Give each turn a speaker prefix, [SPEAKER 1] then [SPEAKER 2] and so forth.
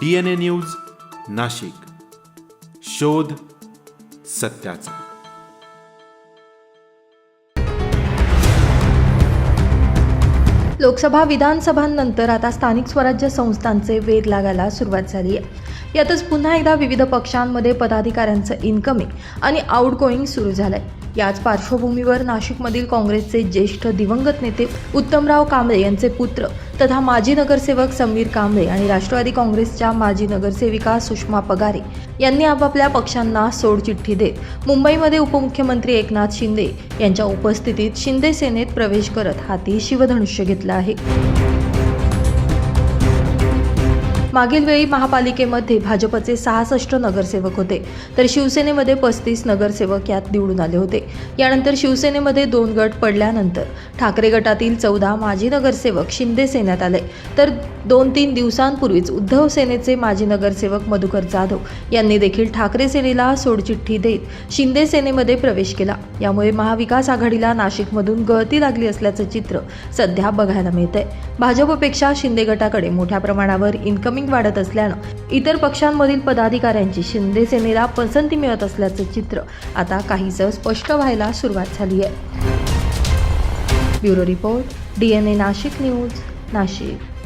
[SPEAKER 1] D N A news Nashik. शोध सत्याचा.
[SPEAKER 2] लोकसभा विधानसभांनंतर आता स्थानिक स्वराज्य संस्थांचे वेध लागायला सुरुवात झाली आहे. यातच पुन्हा एकदा विविध पक्षांमध्ये पदाधिकाऱ्यांचं इन्कमिंग आणि आउटगोईंग सुरू झालंय. याच पार्श्वभूमीवर नाशिकमधील काँग्रेसचे ज्येष्ठ दिवंगत नेते उत्तमराव कांबळे यांचे पुत्र तथा माजी नगरसेवक समीर कांबळे आणि राष्ट्रवादी काँग्रेसच्या माजी नगरसेविका सुषमा पगारे यांनी आपापल्या पक्षांना सोडचिठ्ठी देत मुंबईमध्ये उपमुख्यमंत्री एकनाथ शिंदे यांच्या उपस्थितीत शिंदे सेनेत प्रवेश करत हाती शिवधनुष्य घेतलं आहे. मागील वेळी महापालिकेमध्ये भाजपचे सहासष्ट नगरसेवक होते. तर शिवसेनेमध्ये पस्तीस नगरसेवक यात निवडून आले होते. यानंतर शिवसेनेमध्ये दोन गट पडल्यानंतर ठाकरे गटातील चौदा माजी नगरसेवक शिंदे सेनेत आले. तर दोन तीन दिवसांपूर्वीच उद्धव सेनेचे माजी नगरसेवक मधुकर जाधव यांनी देखील ठाकरे सेनेला सोडचिठ्ठी देत शिंदे सेनेमध्ये प्रवेश केला. यामुळे महाविकास आघाडीला नाशिकमधून गळती लागली असल्याचं चित्र सध्या बघायला मिळतंय. भाजपपेक्षा शिंदे गटाकडे मोठ्या प्रमाणावर इन्कमिंग वाढत असल्यानं इतर पक्षांमधील पदाधिकाऱ्यांची शिंदे सेनेला पसंती मिळत असल्याचं चित्र आता काहीसं स्पष्ट व्हायला सुरुवात झाली आहे bureau report D N A Nashik news Nashik.